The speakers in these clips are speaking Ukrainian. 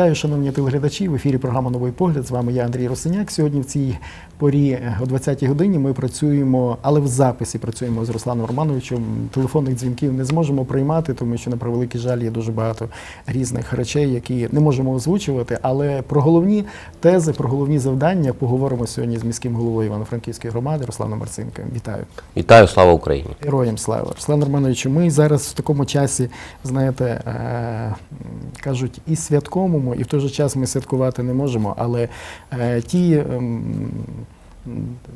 Вітаю, шановні телеглядачі. В ефірі програма Новий погляд. З вами я Андрій Росиняк. Сьогодні в цій порі о 20-й годині ми працюємо, але в записі працюємо з Русланом Романовичем. Телефонних дзвінків не зможемо приймати, тому що на превеликий жаль є дуже багато різних речей, які не можемо озвучувати. Але про головні тези, про головні завдання поговоримо сьогодні з міським головою Івано-Франківської громади Русланом Марцинком. Вітаю. Вітаю, слава Україні! Героям слава. Руслан Романович, ми зараз в такому часі, знаєте, е, кажуть, і святковому, і в той же час ми святкувати не можемо, але е, ті ем,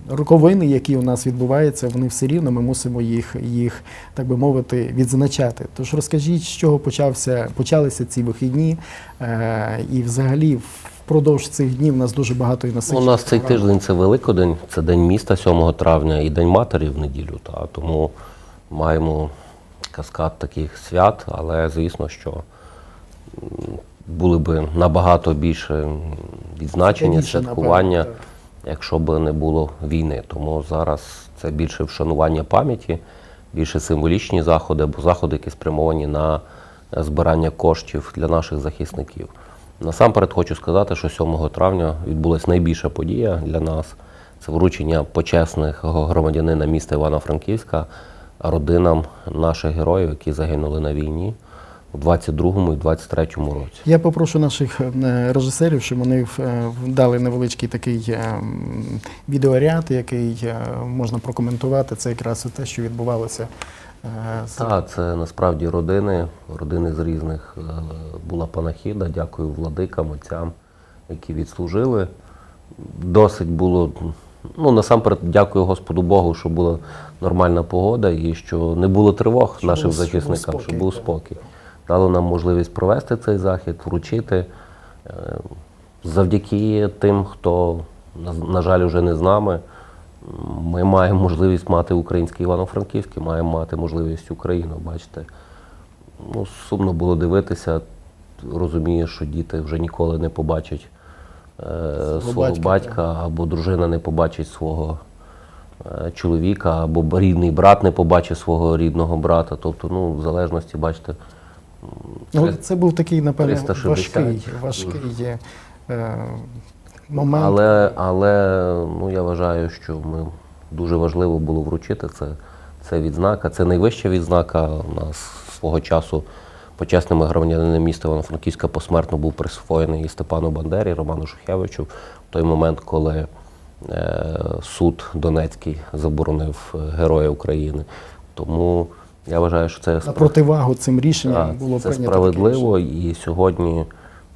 роковини, які у нас відбуваються, вони все рівно ми мусимо їх, їх, так би мовити, відзначати. Тож розкажіть, з чого почався, почалися ці вихідні, е, і взагалі впродовж цих днів у нас дуже багато і У нас цей тиждень це Великодень, це День міста 7 травня і День матері в неділю. Та, тому маємо каскад таких свят, але звісно, що були б набагато більше відзначення, Складніше, святкування, напевно, якщо б не було війни. Тому зараз це більше вшанування пам'яті, більше символічні заходи або заходи, які спрямовані на збирання коштів для наших захисників. Насамперед хочу сказати, що 7 травня відбулася найбільша подія для нас. Це вручення почесного громадянина міста Івано-Франківська родинам наших героїв, які загинули на війні у 22-му і 23-му році. Я попрошу наших е, режисерів, щоб вони е, дали невеличкий такий е, відеоряд, який можна прокоментувати. Це якраз те, що відбувалося. Так, це насправді родини, родини з різних була панахіда. Дякую владикам, отцям, які відслужили. Досить було. Ну, насамперед, дякую Господу Богу, що була нормальна погода і що не було тривог Що нашим був- що був спокій, Дало нам можливість провести цей захід, вручити. Е, Завдяки тим, хто, на, жаль, вже не з нами, ми маємо можливість мати українське Івано-Франківське, маємо мати можливість Україну. Бачите, ну, сумно було дивитися. Розумію, що діти вже ніколи не побачать е, свого, батька, батька, або дружина не побачить свого е, чоловіка, або рідний брат не побачить свого рідного брата. Тобто, ну, в залежності, бачите, Ну, це був такий, напевно, 360. важкий, важкий е, момент. Але, але ну, я вважаю, що ми дуже важливо було вручити це. Це відзнака, це найвища відзнака. У нас свого часу почесними громадянами міста Івано-Франківська посмертно був присвоєний і Степану Бандері, Роману Шухевичу в той момент, коли е, суд Донецький заборонив е, Героя України. Тому я вважаю, що це На противагу цим рішенням так, було це прийнято. таке справедливо, і сьогодні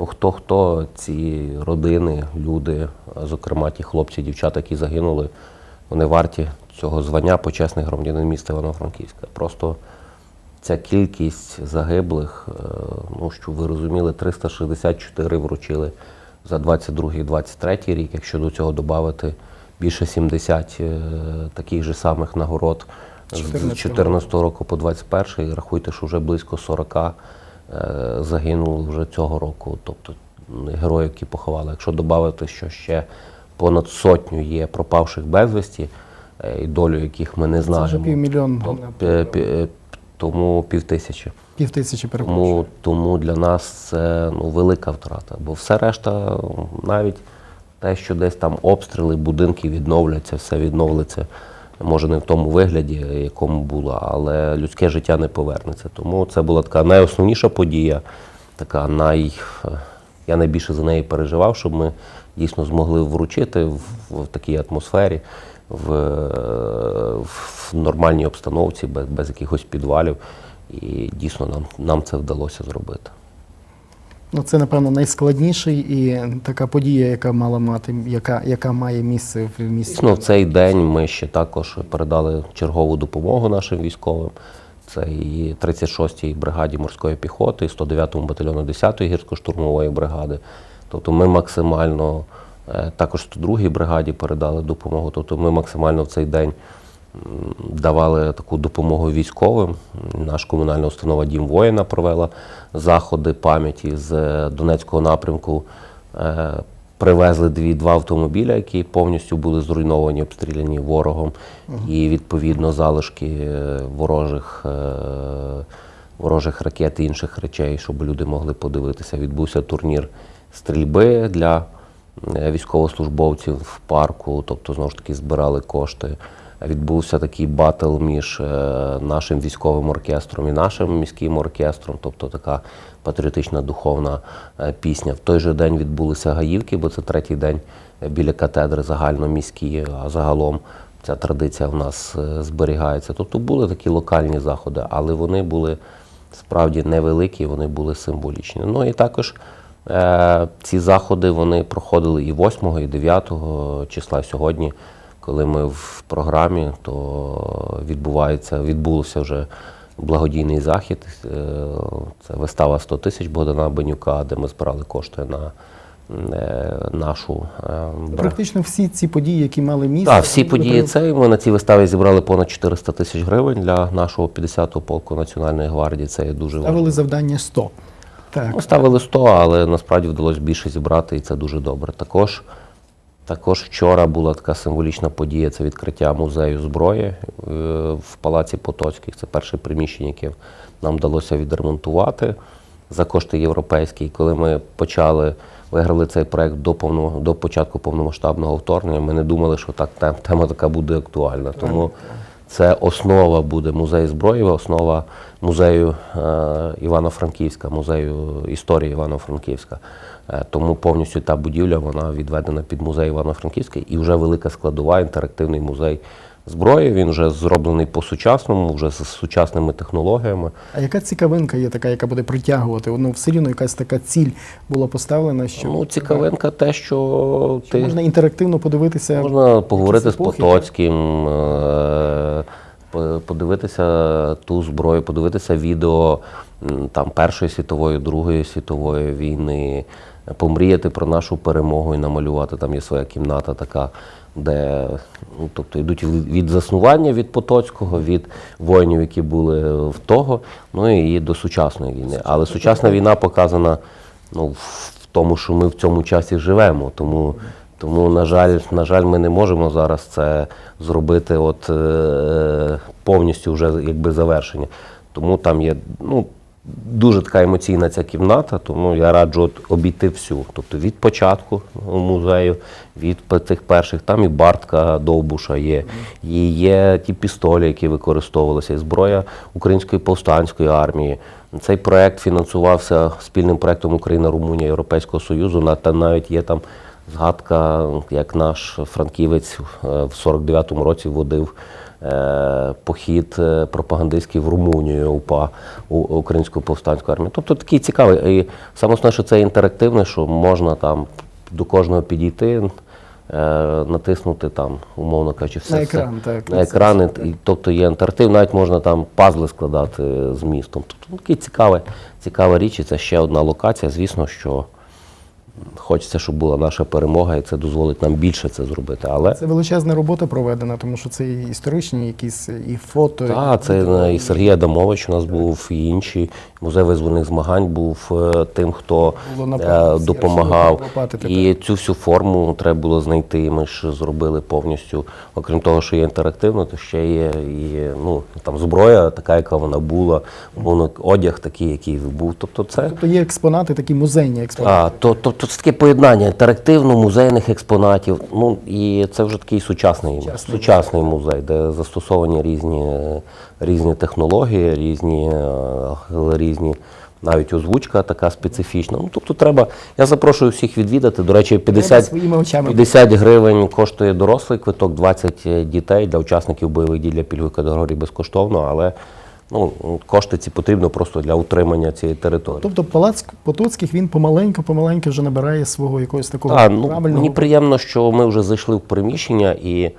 ну, хто хто ці родини, люди, зокрема ті хлопці, дівчата, які загинули, вони варті цього звання почесних громадянин міста Івано-Франківська. Просто ця кількість загиблих, е, ну що ви розуміли, 364 вручили за 22-23 рік. Якщо до цього додати більше 70 е, таких же самих нагород з 14 14 року по 21 рахуйте, що вже близько 40 е, загинуло вже цього року. Тобто героїв, які поховали. Якщо додати, що ще понад сотню є пропавших безвісті, е, і долю яких ми не Це вже знаємо. півмільйон, е, тому пів тисячі. пів тисячі. Тому, тому для нас це ну, велика втрата. Бо все решта, навіть те, що десь там обстріли, будинки відновляться, все відновиться. Може, не в тому вигляді, якому було, але людське життя не повернеться. Тому це була така найосновніша подія, така най. Я найбільше за неї переживав, щоб ми дійсно змогли вручити в, в такій атмосфері, в, в нормальній обстановці, без, без якихось підвалів. І дійсно нам, нам це вдалося зробити. Ну, це, напевно, найскладніший і така подія, яка мала мати, яка, яка має місце в місті. Дійсно, в цей день ми ще також передали чергову допомогу нашим військовим. Це і 36-й бригаді морської піхоти, і 109-му батальйону 10-ї гірсько-штурмової бригади. Тобто ми максимально е, також 102-й бригаді передали допомогу. Тобто ми максимально в цей день давали таку допомогу військовим. Наш комунальна установа Дім воїна провела заходи пам'яті з Донецького напрямку. Е, Привезли дві два автомобіля, які повністю були зруйновані, обстріляні ворогом, і відповідно залишки е, ворожих е, ворожих ракет і інших речей, щоб люди могли подивитися. Відбувся турнір стрільби для військовослужбовців в парку, тобто знову ж таки збирали кошти. Відбувся такий батл між е, нашим військовим оркестром і нашим міським оркестром, тобто така патріотична духовна е, пісня. В той же день відбулися гаївки, бо це третій день е, біля катедри загальноміські, а загалом ця традиція в нас зберігається. Тобто були такі локальні заходи, але вони були справді невеликі, вони були символічні. Ну і також ці заходи вони проходили і 8, і 9 числа сьогодні. Коли ми в програмі, то відбувається, відбувся вже благодійний захід. Е, Це вистава 100 тисяч Богдана Бенюка, де ми збирали кошти на е, нашу е, Практично всі ці події, які мали місце. так, всі події це. Ми на цій виставі зібрали понад 400 тисяч гривень для нашого 50-го полку Національної гвардії. Це є дуже важливо. Ставили завдання 100. Так. Ну, ставили 100, але насправді вдалося більше зібрати, і це дуже добре. Також, також вчора була така символічна подія це відкриття музею зброї е, в Палаці Потоцьких. Це перше приміщення, яке нам вдалося відремонтувати за кошти європейські. І коли ми почали, виграли цей проект до, повного, до початку повномасштабного вторгнення, ми не думали, що так тема така буде актуальна. Тому це основа буде музей зброї, основа музею е, Івано-Франківська, музею історії Івано-Франківська. Е, тому повністю та будівля вона відведена під музей Івано-Франківський і вже велика складова, інтерактивний музей зброї. Він вже зроблений по-сучасному, вже з сучасними технологіями. А яка цікавинка є така, яка буде притягувати? Ну, все рівно якась така ціль була поставлена, що Ну, цікавинка те, що що ти можна інтерактивно подивитися. Можна поговорити з Потоцьким, е, подивитися ту зброю, подивитися відео там Першої світової, Другої світової війни, помріяти про нашу перемогу і намалювати. Там є своя кімната така, де ну, тобто йдуть від заснування від Потоцького, від воїнів, які були в того, ну і до сучасної війни. Але сучасна війна показана ну, в тому, що ми в цьому часі живемо. Тому тому, на жаль, на жаль, ми не можемо зараз це зробити от, е, повністю вже якби завершення. Тому там є ну, дуже така емоційна ця кімната, тому я раджу от обійти всю. Тобто від початку музею, від тих перших, там і Бартка Довбуша є, і є ті пістолі, які використовувалися, і зброя Української повстанської армії. Цей проект фінансувався спільним проектом Україна, Румунія, Європейського Союзу. Та навіть є там згадка, як наш франківець е, в 49-му році водив е, похід е, пропагандистський в Румунію УПА Українську повстанську армію. Тобто такий цікавий. І саме основне, що це інтерактивне, що можна там до кожного підійти. Натиснути там, умовно кажучи, все На все. так, на це екрани, так. і, тобто є інтерактив, навіть можна там пазли складати з містом. Тобто такий цікавий, цікава річ, і це ще одна локація. Звісно, що хочеться, щоб була наша перемога, і це дозволить нам більше це зробити. Але Це величезна робота проведена, тому що це і історичні якісь і фото. Так, це е, і Сергій Адамович у нас був, і інші. Музей визвольних змагань був е, тим, хто Було на е, допомагав. І цю всю форму треба було знайти. Ми ж зробили повністю. Окрім того, що є інтерактивно, то ще є і ну, там зброя, така, яка вона була, умовно, одяг такий, який був. Тобто це. Тобто є експонати, такі музейні експонати. А, то, то, то це таке поєднання інтерактивно-музейних експонатів. Ну і це вже такий сучасний, Сучасний, сучасний музей, де застосовані різні, різні технології, різні, е, різні. Навіть озвучка така специфічна. Ну, тобто треба. Я запрошую всіх відвідати. До речі, 50, 50 гривень коштує дорослий квиток, 20 дітей для учасників бойових дій для пільгової категорії безкоштовно, але ну, кошти ці потрібно просто для утримання цієї території. Тобто палац Потоцьких він помаленьку, помаленьку вже набирає свого якогось такого Так, ну, правильного. мені приємно, що ми вже зайшли в приміщення, і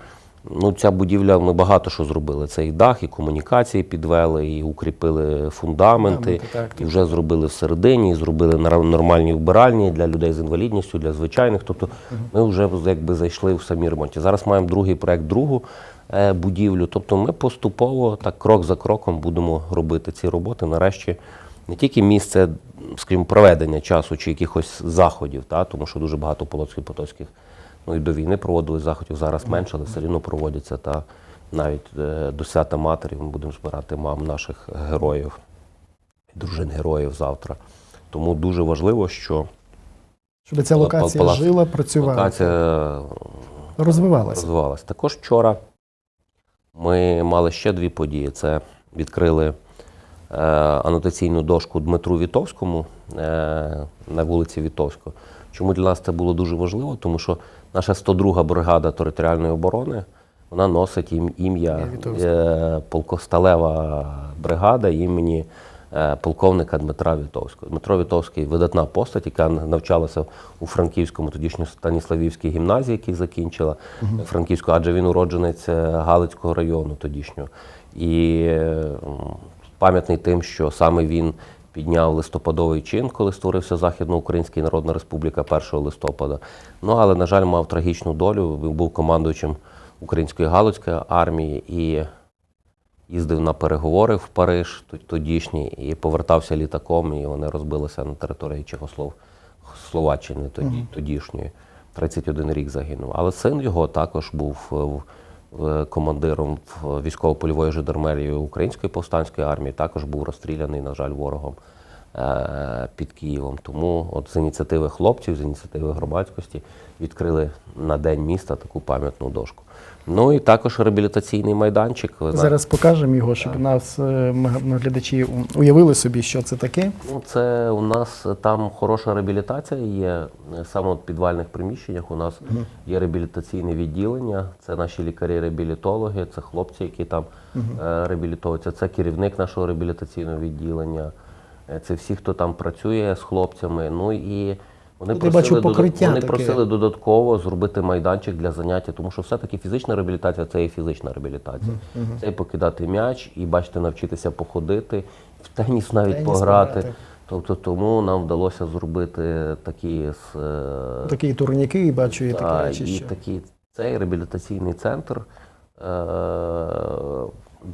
ну, ця будівля, ми багато що зробили. Це і дах, і комунікації підвели, і укріпили фундаменти, Фундаменти, так, і вже зробили всередині, і зробили нормальні вбиральні для людей з інвалідністю, для звичайних. Тобто ми вже якби зайшли в самі ремонті. Зараз маємо другий проект, другу будівлю. Тобто ми поступово, так крок за кроком, будемо робити ці роботи. Нарешті не тільки місце, скажімо, проведення часу чи якихось заходів, та, тому що дуже багато полоцьких потоцьких ну, і до війни проводили заходів, зараз менше, але все рівно проводяться. Та навіть е, до свята матері ми будемо збирати мам наших героїв. дружин героїв завтра. Тому дуже важливо, що Щоб ця локація палац- жила, працювала, локація розвивалася. розвивалась. Також вчора ми мали ще дві події. Це відкрили е, анотаційну дошку Дмитру Вітовському е, на вулиці Вітовського. Чому для нас це було дуже важливо? Тому що наша 102 бригада територіальної оборони вона носить ім- ім'я е, полкосталева бригада імені полковника Дмитра Вітовського. Дмитро Вітовський видатна постать, яка навчалася у Франківському, тодішньо Станіславівській гімназії, який закінчила Франківську, адже він уродженець е, Галицького району тодішнього. І е, пам'ятний тим, що саме він підняв листопадовий чин, коли створився Західноукраїнська Народна Республіка 1 листопада. Ну але, на жаль, мав трагічну долю. Він був командуючим української галицької армії і їздив на переговори в Париж тодішній і повертався літаком, і вони розбилися на території Чехослов... Словаччини тоді, тодішньої. 31 рік загинув. Але син його також був е, в- командиром військово-польової жандармерії Української повстанської армії, також був розстріляний, на жаль, ворогом е, під Києвом. Тому от з ініціативи хлопців, з ініціативи громадськості відкрили на день міста таку пам'ятну дошку. Ну і також реабілітаційний майданчик. Ви Зараз покажемо його, щоб нас е, глядачі уявили собі, що це таке. Ну, це у нас там хороша реабілітація є. Саме от в підвальних приміщеннях у нас є реабілітаційне відділення. Це наші лікарі-реабілітологи, це хлопці, які там е, реабілітуються. Це керівник нашого реабілітаційного відділення. Е, Це всі, хто там працює з хлопцями. Ну і вони Тут я бачу покриття вони таке. просили додатково зробити майданчик для заняття, тому що все-таки фізична реабілітація це і фізична реабілітація. Це і покидати м'яч, і бачите, навчитися походити, в теніс навіть Теніс пограти. пограти. Тобто тому нам вдалося зробити такі з е, Такі турніки, і бачу, і такі речі. і що. такі цей реабілітаційний центр е,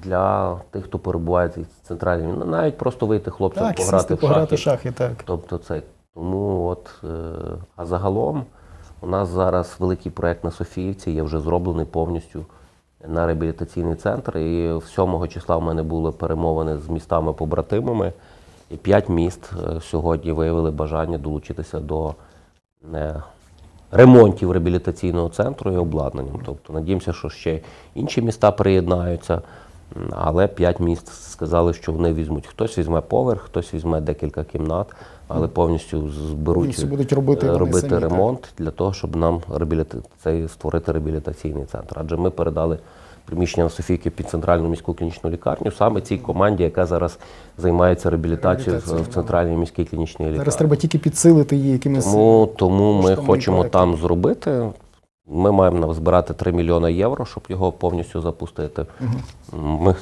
для тих, хто перебуває в центральній. Навіть просто вийти хлопцям Так, пограти сісти, в пограти шахи. в шахи, так. Тобто це тому от е, а загалом у нас зараз великий проект на Софіївці є вже зроблений повністю на реабілітаційний центр. І 7 числа в мене були перемовини з містами-побратимами. І п'ять міст е, сьогодні виявили бажання долучитися до е, ремонтів реабілітаційного центру і обладнанням. Тобто надіємося, що ще інші міста приєднаються. Але п'ять міст сказали, що вони візьмуть. Хтось візьме поверх, хтось візьме декілька кімнат, але повністю зберуть будуть робити робити самі, так. ремонт для того, щоб нам реабіліта... цей створити реабілітаційний центр. Адже ми передали приміщення Софійки під центральну міську клінічну лікарню саме цій команді, яка зараз займається реабілітацією в- центральній міській клінічній лікарні. Зараз треба тільки підсилити її якимись. Тому, тому ми хочемо проектом. там зробити. Ми маємо збирати 3 мільйони євро, щоб його повністю запустити. Ми,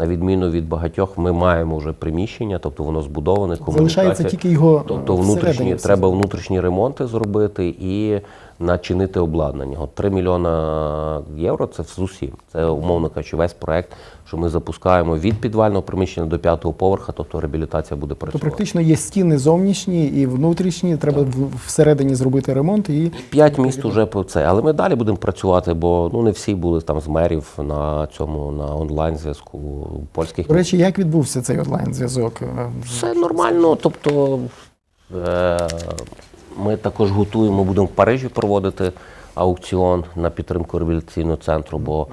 на відміну від багатьох, ми маємо вже приміщення, тобто воно збудоване, Залишається комунікація. тільки його Тобто внутрішні, треба внутрішні ремонти зробити і начинити обладнання. От 3 мільйона євро це з усім. Це, умовно кажучи, весь проект, що ми запускаємо від підвального приміщення до п'ятого поверха, тобто реабілітація буде То працювати. практично є стіни зовнішні і внутрішні. Треба в- всередині зробити ремонт і П'ять міст уже по це, але ми далі будемо працювати, бо ну не всі були там з мерів на цьому на онлайн зв'язку польських. до речі, як відбувся цей онлайн зв'язок? Все нормально. Тобто е, ми також готуємо, будемо в Парижі проводити аукціон на підтримку реабілітаційного центру, бо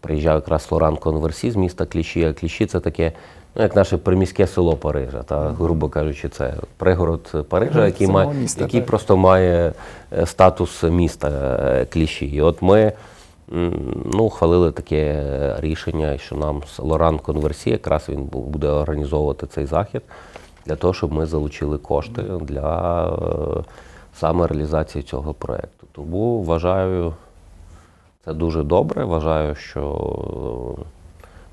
приїжджав якраз Лоран Конверсі з міста Кліші. А Кліші це таке, ну як наше приміське село Парижа, та грубо кажучи, це пригород Парижа, який має міста, який так. просто має е, статус міста е, Кліші. І от ми. Ну, ухвалили таке рішення, що нам Лоран Конверсі, якраз він буде організовувати цей захід для того, щоб ми залучили кошти для е, саме реалізації цього проєкту. Тому вважаю, це дуже добре. Вважаю, що е,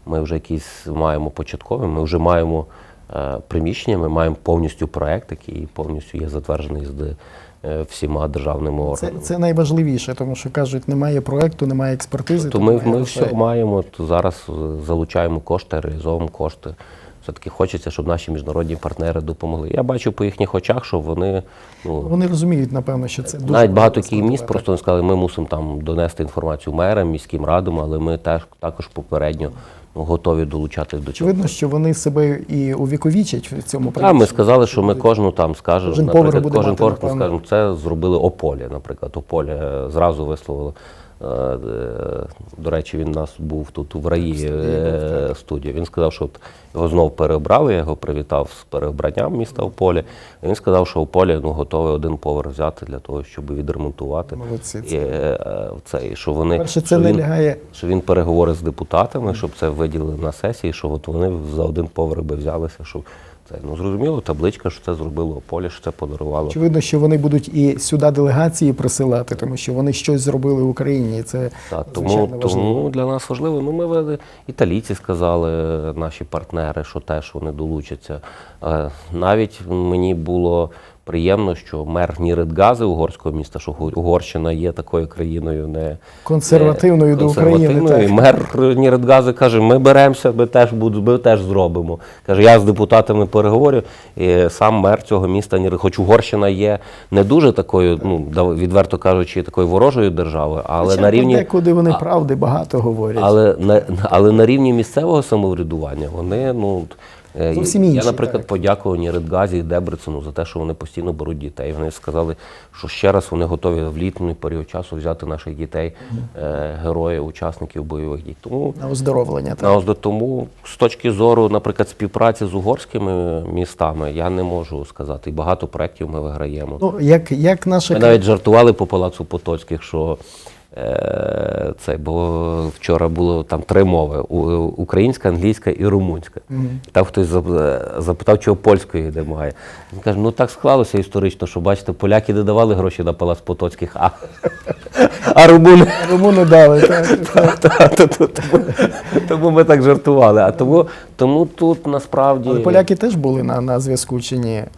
ми вже якісь маємо початкові, ми вже маємо е, приміщення, ми маємо повністю проєкт, який повністю є затверджений з всіма державними органами. це найважливіше, тому що кажуть, немає проекту, немає експертизи. То ми, немає ми все маємо, то зараз залучаємо кошти, реалізовуємо кошти. Все-таки хочеться, щоб наші міжнародні партнери допомогли. Я бачу по їхніх очах, що вони ну, Вони розуміють, напевно, що це дуже навіть багато яких міст просто не сказали, ми мусимо там донести інформацію мерам, міським радам, але ми теж також попередньо готові долучатись до цього. Очевидно, що вони себе і увіковічать в цьому Так, ми сказали, що ми кожну там скажемо, Кожен наприклад, кожен мати, поверх ми скажемо, це зробили Ополі, наприклад. Ополі е, зразу висловило. Е, е, До речі, він у нас був тут в раї е, студії. Він сказав, що от його знов переобрали, я його привітав з переобранням міста Ополі. І він сказав, що Ополі ну, готовий один поверх взяти для того, щоб відремонтувати. Молодці. І, це, і що вони, Перше, це що не він- лягає. що він переговорить з депутатами, щоб це виділили на сесії, що от вони за один поверх би взялися, щоб це ну зрозуміло, табличка, що це зробило поле, що це подарувало. Очевидно, що вони будуть і сюди делегації присилати, тому що вони щось зробили в Україні. І це Так, тому, важливо. тому для нас важливо. Ну, ми вели- італійці сказали, наші партнери, що теж вони долучаться. Е, Навіть мені було приємно, що мер Ніридгази угорського міста, що Угор- Угорщина є такою країною, не Консервативною е, до України, консервативною. так. І мер Ніридгази каже: ми беремося, ми теж ми теж зробимо. Каже, я з депутатами переговорю. І сам мер цього міста Нірид, хоч Угорщина є не дуже такою, ну відверто кажучи, такою ворожою державою, але Хоча на рівні декуди вони правди багато говорять. але на, але на рівні місцевого самоврядування вони ну. Е, Зовсім я, наприклад, так. подякував Ніридгазі і Дебрецену за те, що вони постійно беруть дітей. Вони сказали, що ще раз вони готові в літній період часу взяти наших дітей, е, героїв, учасників бойових дій. Тому на оздоровлення. Так. на тому, з точки зору, наприклад, співпраці з угорськими містами, я не можу сказати. І багато проєктів ми виграємо. Ну, як, як наша Ми навіть жартували по палацу Потоцьких, що це, бо вчора було там три мови: українська, англійська і румунська. Там хтось запитав, чого польської немає. Він каже, ну так склалося історично, що бачите, поляки не давали гроші на палац Потоцьких, а, а румуни. Румуни дали. Тому, ми так жартували. А тому, тому тут насправді. Але поляки теж були на, на зв'язку чи ні? Е,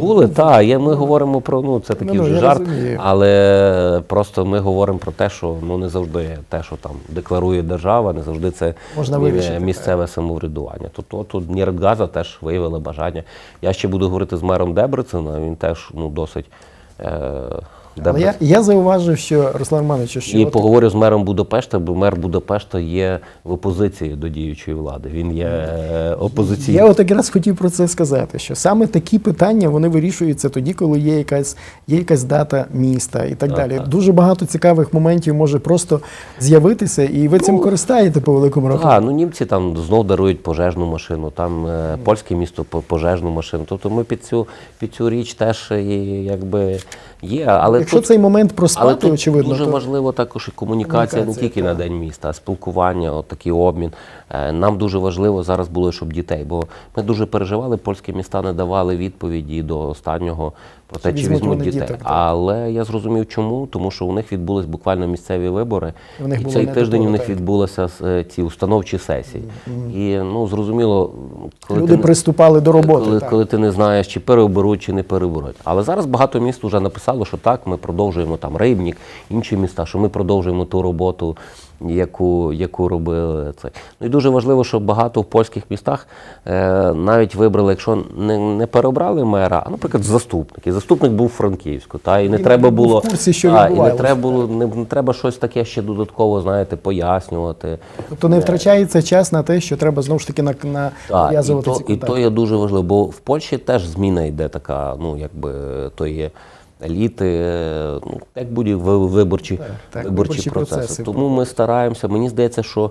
Були, так. Ми говоримо про ну це такий Ну, ну, вже жарт, розумію. але просто ми говоримо про те, що ну не завжди те, що там декларує держава, не завжди це Можна місцеве самоврядування. Тут тут Нірдгаза теж виявили бажання. Я ще буду говорити з мером Дебрецена, він теж ну досить. Е, Але я, я зауважив, що Руслан Романович, що і от поговорю з мером Будапешта, бо мер Будапешта є в опозиції до діючої влади. Він є е, опозиційним. Я от якраз хотів про це сказати, що саме такі питання вони вирішуються тоді, коли є якась, є якась дата міста і так далі. Дуже багато цікавих моментів може просто з'явитися, і ви цим користаєте по великому рахунку. Так, ну німці там знов дарують пожежну машину, там е, польське місто по- пожежну машину. Тобто ми під цю під цю річ теж і, якби є. Але Якщо тут, цей момент але тут очевидно, дуже то важливо також і комунікація, не тільки тільки на день міста, а спілкування, от такий обмін. Е, Нам дуже важливо зараз було, щоб дітей, бо ми дуже переживали, польські міста не давали відповіді до останнього про те, Чи візьмуть дітей. діток. Але я зрозумів, чому, тому що у них відбулись буквально місцеві вибори, в них і цей тиждень у них відбулися е, ці установчі сесії. І ну зрозуміло, коли люди ти, приступали до роботи. коли, так. коли ти не знаєш, чи переоберуть, чи не переоберуть. Але зараз багато міст вже написало, що так, ми продовжуємо там Рибнік, інші міста, що ми продовжуємо ту роботу, яку, яку робили це. Ну і дуже важливо, щоб багато в польських містах е, навіть вибрали, якщо не, не переобрали мера, а наприклад, заступник. І заступник був Франківську. Та, і не Він треба було в курсі, що та, і не треба було не, не треба щось таке ще додатково, знаєте, пояснювати. Тобто не втрачається час на те, що треба знову ж таки на, на Так, і то, ці і то є дуже важливо, бо в Польщі теж зміна йде така, ну якби то є еліти, е, ну як будь виборчі, так, виборчі, виборчі процеси. процеси. Тому ми стараємося. Мені здається, що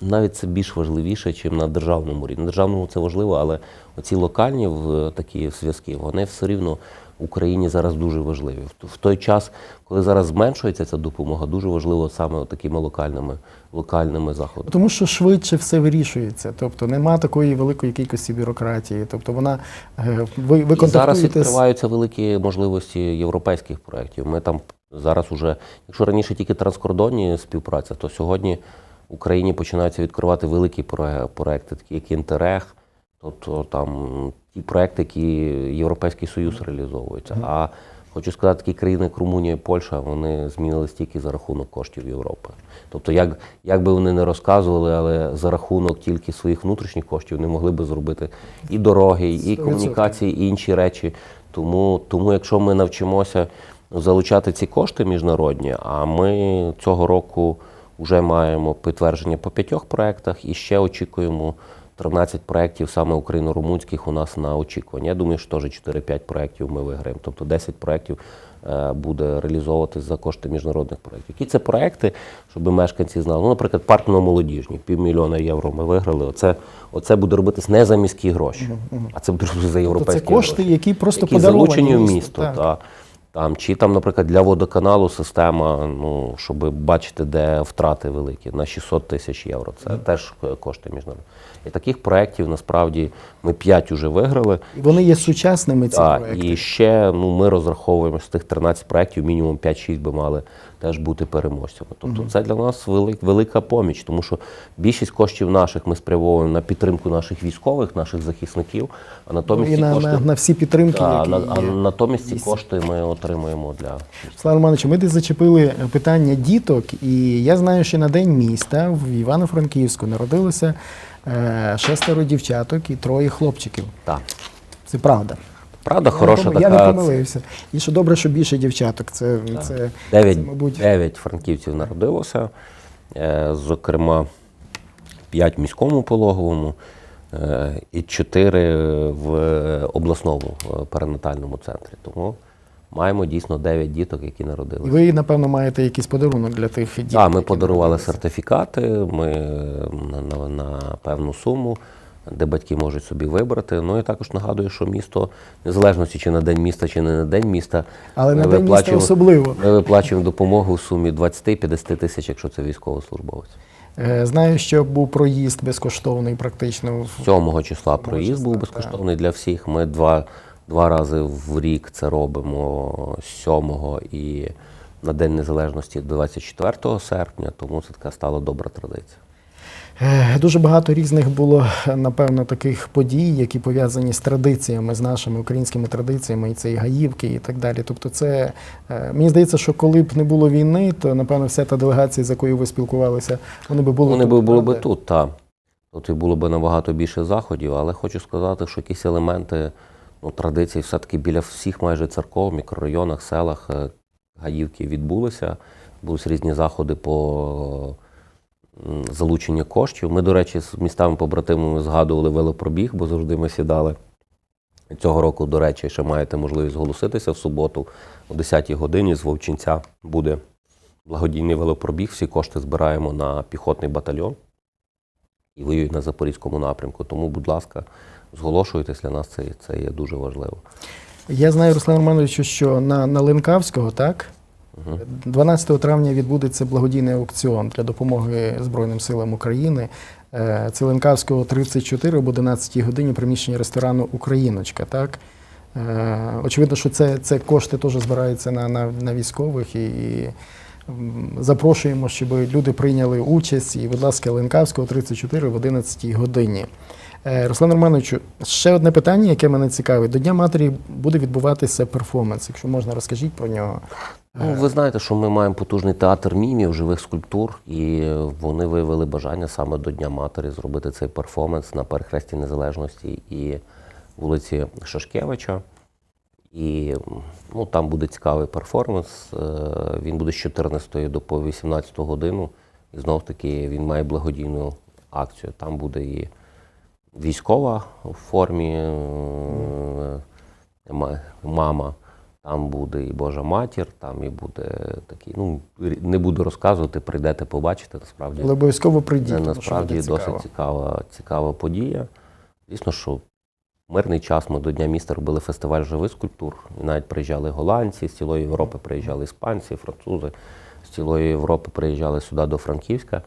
навіть це більш важливіше, ніж на державному рівні. На державному це важливо, але оці локальні такі зв'язки, вони все рівно Україні зараз дуже важливі. В- той час, коли зараз зменшується ця допомога, дуже важливо саме такими локальними, локальними заходами. Тому що швидше все вирішується. Тобто нема такої великої кількості бюрократії. Тобто вона е, ви, ви І зараз відкриваються великі можливості європейських проєктів. Ми там зараз уже, якщо раніше тільки транскордонні співпраця, то сьогодні в Україні починаються відкривати великі проекти, такі як Інтерег, тобто там ті проекти, які Європейський Союз реалізовується. А хочу сказати, такі країни, як Румунія і Польща, вони змінились тільки за рахунок коштів Європи. Тобто, як, як би вони не розказували, але за рахунок тільки своїх внутрішніх коштів не могли би зробити і дороги, і комунікації, і інші речі. Тому, тому якщо ми навчимося залучати ці кошти міжнародні, а ми цього року Вже маємо підтвердження по п'ятьох проєктах і ще очікуємо 13 проєктів саме україно-румунських у нас на очікування. Я думаю, що теж 4-5 проєктів ми виграємо. Тобто 10 проєктів е, буде реалізовуватись за кошти міжнародних проєктів. Які це проєкти, щоб мешканці знали? Ну, наприклад, парк на молодіжні, півмільйона євро ми виграли. Оце, оце буде робитись не за міські гроші, а це буде робитись за Тобто європейські це кошти, гроші які просто які залучені в місто. так. Та, там, чи там, наприклад, для водоканалу система, ну, щоб бачити, де втрати великі, на 600 тисяч євро. Це теж е, кошти міжнародні. І таких проєктів насправді ми 5 вже виграли. І вони є сучасними, ці Так, проекти. і ще ну, ми розраховуємо з тих 13 проєктів, мінімум 5-6 би мали теж бути переможцями. Тобто це для нас велик, велика поміч, тому що більшість коштів наших ми спрямовуємо на підтримку наших військових, наших захисників, а натомість і ці на, кошти на, на всі підтримки, та, які на, є. а натомість ці кошти ми отримуємо для Слава Романовичу, ми десь зачепили питання діток, і я знаю, що на день міста в Івано-Франківську народилося е, шестеро дівчаток і троє хлопчиків. так. Це правда. Правда, Я хороша пом- Я не помилився. І що добре, що більше дівчаток. Це, це, Дев'ять, це, мабуть, дев'ять франківців народилося, е, зокрема, п'ять в міському пологовому е, і чотири в обласному е, перинатальному центрі. Тому маємо дійсно дев'ять діток, які народилися. ви, напевно, маєте якийсь подарунок для тих дітей. Так, ми які подарували народилися. сертифікати ми е, на, на, на певну суму, де батьки можуть собі вибрати. Ну і також нагадую, що місто, незалежності чи на день міста, чи не на день міста, Але ми на день міста виплачуємо- особливо. Ми виплачуємо допомогу в сумі 20-50 тисяч, якщо це військовослужбовець. Е, Знаю, що був проїзд безкоштовний практично. 7 числа проїзд був безкоштовний для всіх. Ми два, два рази в рік це робимо 7 і на День Незалежності 24 серпня, тому це така стала добра традиція. Е, Дуже багато різних було, напевно, таких подій, які пов'язані з традиціями, з нашими українськими традиціями, і це і гаївки, і так далі. Тобто, це е, мені здається, що коли б не було війни, то напевно вся та делегація, з якою ви спілкувалися, вони би були Вони тут, би були би тут, так. Тут і було б набагато більше заходів, але хочу сказати, що якісь елементи ну, традицій все-таки біля всіх майже церков, мікрорайонах, селах е, Гаївки відбулися. Були різні заходи по залученню коштів. Ми, до речі, з містами побратимами згадували велопробіг, бо завжди ми сідали. Цього року, до речі, ще маєте можливість зголоситися в суботу о 10-й годині з Вовчинця буде благодійний велопробіг. Всі кошти збираємо на піхотний батальйон і воюють на Запорізькому напрямку. Тому, будь ласка, зголошуйтесь для нас, це, це є дуже важливо. Я знаю, Руслан Романовичу, що на, на Ленкавського, так? 12 травня відбудеться благодійний аукціон для допомоги Збройним силам України. Е, Це Ленкавського 34 об 11 годині приміщення ресторану Україночка. Так? Е, Очевидно, що це, це кошти теж збираються на, на, на військових і м, запрошуємо, щоб люди прийняли участь. І, будь ласка, Ленкавського 34 в 11 годині. Е, Руслан Романовичу, ще одне питання, яке мене цікавить. До Дня матері буде відбуватися перформанс. Якщо можна, розкажіть про нього. Ну, ви знаєте, що ми маємо потужний театр мімів, живих скульптур, і вони виявили бажання саме до Дня Матері зробити цей перформанс на перехресті Незалежності і вулиці Шашкевича. І ну, там буде цікавий перформанс. Е, Він буде з 14 до по 18 годину. І знов таки він має благодійну акцію. Там буде і військова в формі е, мама, там буде і Божа матір, там і буде такий. Ну, не буду розказувати, прийдете, побачите. Насправді Але обов'язково прийдіть. це тому насправді буде досить цікаво. цікава, цікава подія. Звісно, що в мирний час ми до Дня міста робили фестиваль живих скульптур. І навіть приїжджали голландці, з цілої Європи приїжджали іспанці, французи, з цілої Європи приїжджали сюди до Франківська.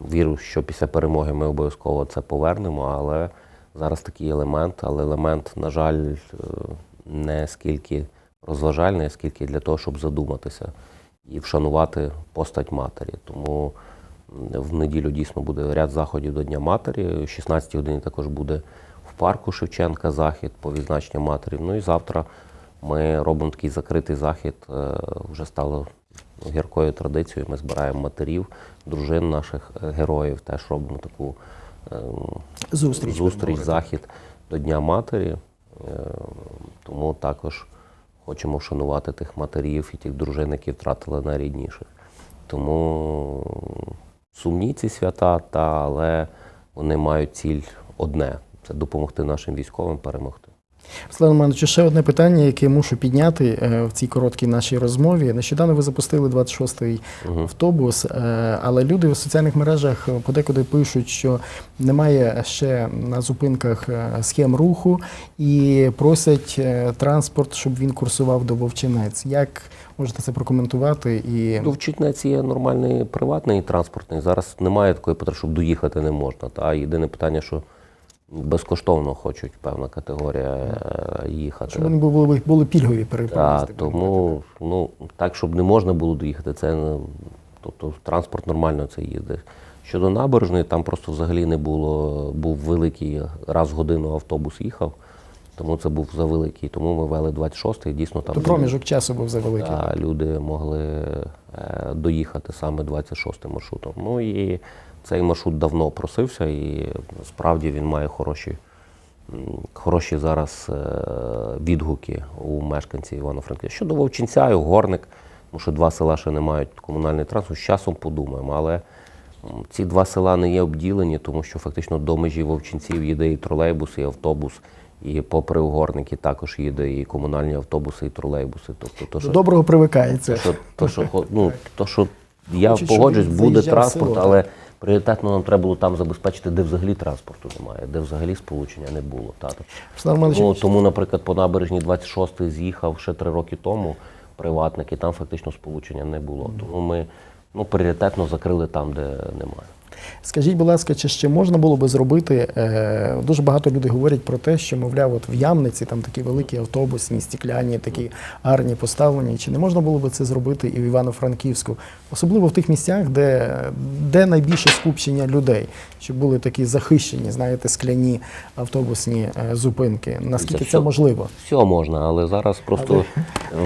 Вірю, що після перемоги ми обов'язково це повернемо, але зараз такий елемент, але елемент, на жаль, е, не скільки розважальний, а скільки для того, щоб задуматися і вшанувати постать матері. Тому в неділю дійсно буде ряд заходів до Дня матері. О 16 годині також буде в парку Шевченка захід по відзначенню матері. Ну і завтра ми робимо такий закритий захід. е, Вже стало гіркою традицією. Ми збираємо матерів, дружин наших е, героїв. Теж робимо таку ем, Зустріч. зустріч, захід до Дня матері. Е, Тому також хочемо вшанувати тих матерів і тих дружин, які втратили найрідніших. Тому сумні ці свята, та, але вони мають ціль одне це допомогти нашим військовим перемогти. Руслан Романовичу, ще одне питання, яке я мушу підняти е, в цій короткій нашій розмові. Нещодавно ви запустили 26-й Мгм. автобус, е, але люди в соціальних мережах подекуди пишуть, що немає ще на зупинках е, схем руху і просять транспорт, щоб він курсував до Вовчинець. Як можете це прокоментувати? І Ну, в Чітнеці є нормальний приватний транспортний. Зараз немає такої потреби, щоб доїхати не можна. Та єдине питання, що безкоштовно хочуть певна категорія е, їхати. щоб вони були, були пільгові Так, переїзди. тому ну, так, щоб не можна було доїхати, це ну, тобто транспорт нормально це їздить. Щодо набережної, там просто взагалі не було, був великий раз в годину автобус їхав, тому це був завеликий. Тому ми вели 26-й, дійсно там То проміжок часу був завеликий. та, люди могли е, доїхати саме 26-м маршрутом. Ну і цей маршрут давно просився, і справді він має хороші, хороші зараз е, відгуки у мешканців Івано-Франківська. Щодо Вовчинця і Горник, тому що два села ще не мають комунальний транспорт, з часом подумаємо. Але ці два села не є обділені, тому що фактично до межі Вовчинців їде і тролейбус, і автобус. І попри угорники також їде і комунальні автобуси, і тролейбуси. Тобто, то, що доброго привикається. то, що, то, що, ну, то, що я погоджуюсь, буде транспорт, село, але пріоритетно нам треба було там забезпечити, де взагалі транспорту немає, де взагалі сполучення не було. То- тому, наприклад, по набережні 26 з'їхав ще три роки тому приватник, і там фактично сполучення не було. Тому ми ну, пріоритетно закрили там, де немає. Скажіть, будь ласка, чи ще можна було би зробити? Е, дуже багато людей говорять про те, що, мовляв, от в Ямниці там такі великі автобусні, стікляні, такі гарні поставлені. Чи не можна було би це зробити і в Івано-Франківську, особливо в тих місцях, де, де найбільше скупчення людей, щоб були такі захищені, знаєте, скляні автобусні е, зупинки? Наскільки це все- можливо? Все можна, але зараз просто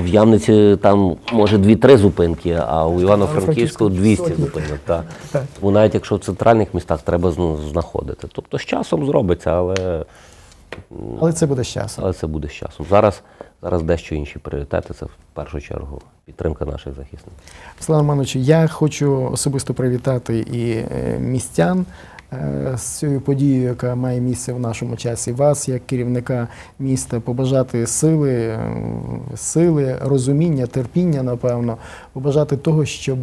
в Ямниці там може 2-3 зупинки, а у Івано-Франківську 200 зупинок. Та. Так. Тому навіть якщо центральних містах треба знаходити. Тобто з часом зробиться, але, Але це буде з часом. але це буде з часом. Зараз, зараз дещо інші пріоритети. Це в першу чергу підтримка наших захисників. Слава Романовичу, я хочу особисто привітати і е, містян е, з цією подією, яка має місце в нашому часі. Вас, як керівника міста, побажати сили, е, сили, розуміння, терпіння, напевно, побажати того, щоб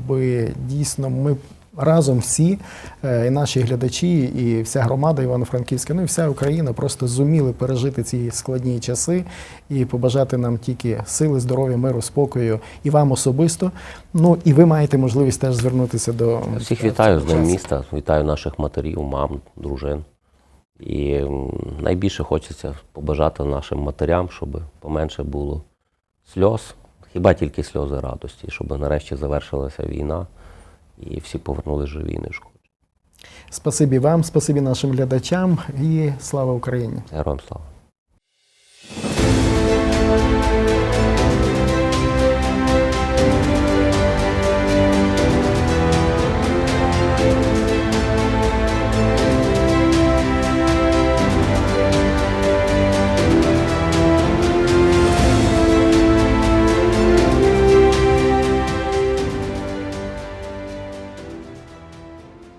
дійсно ми. Разом всі е, і наші глядачі, і вся громада Івано-Франківська, ну і вся Україна просто зуміли пережити ці складні часи і побажати нам тільки сили, здоров'я, миру, спокою і вам особисто. Ну і ви маєте можливість теж звернутися до Я Всіх вітаю з Днем міста, вітаю наших матерів, мам, дружин. І найбільше хочеться побажати нашим матерям, щоб поменше було сльоз, хіба тільки сльози радості, щоб нарешті завершилася війна і всі повернули живі і не шкоді. Спасибі вам, спасибі нашим глядачам і слава Україні. Героям слава!